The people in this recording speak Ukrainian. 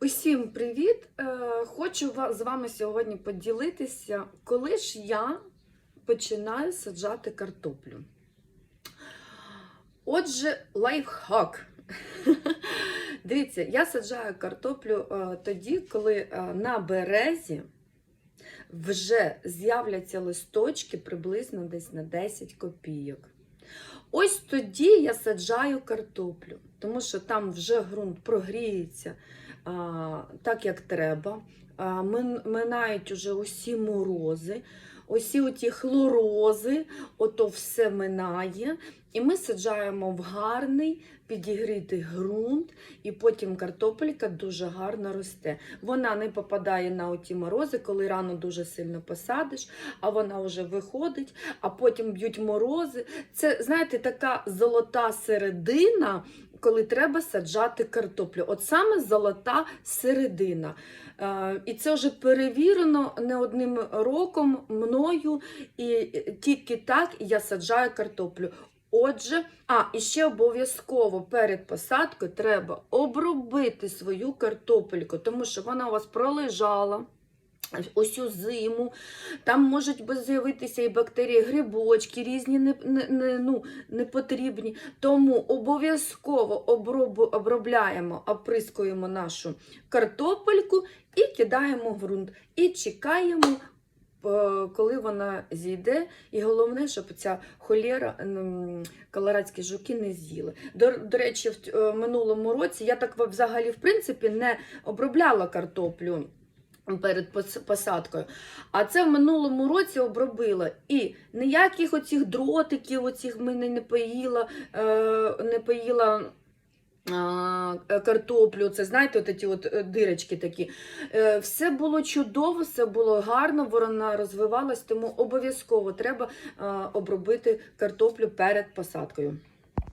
Усім привіт! Е, Хочу з вами сьогодні поділитися, коли ж я починаю саджати картоплю. Отже, лайфхак. Дивіться, я саджаю картоплю е, тоді, коли е, на березі вже з'являться листочки приблизно десь на 10 копійок. Ось тоді я саджаю картоплю, тому що там вже ґрунт прогріється а, так, як треба. А, минають уже усі морози, усі оті хлорози, ото все минає. І ми саджаємо в гарний підігрітий ґрунт, і потім картопелька дуже гарно росте. Вона не попадає на оті морози, коли рано дуже сильно посадиш, а вона вже виходить, а потім б'ють морози. Це, знаєте, така золота середина, коли треба саджати картоплю. От саме золота середина. Е, І це вже перевірено не одним роком мною, і тільки так я саджаю картоплю. Отже, а і ще обов'язково перед посадкою треба обробити свою картопельку, тому що вона у вас пролежала. Усю зиму, там можуть з'явитися і бактерії, грибочки, різні не, не, ну, непотрібні. Тому обов'язково оброб, обробляємо, оприскуємо нашу картопельку і кидаємо в ґрунт. І чекаємо, е, коли вона зійде. І головне, щоб ця холєра, колорадські жуки не з'їли. До, до речі, в е, минулому році я так взагалі в принципі не обробляла картоплю перед посадкою. А це в минулому році обробила. І ніяких оцих дротиків, оцих мене не поїла, е, не поїла. е, Картоплю, це знаєте, от ці от е, дирочки такі. Все було чудово, все було гарно, вона розвивалась, тому обов'язково треба обробити картоплю перед посадкою.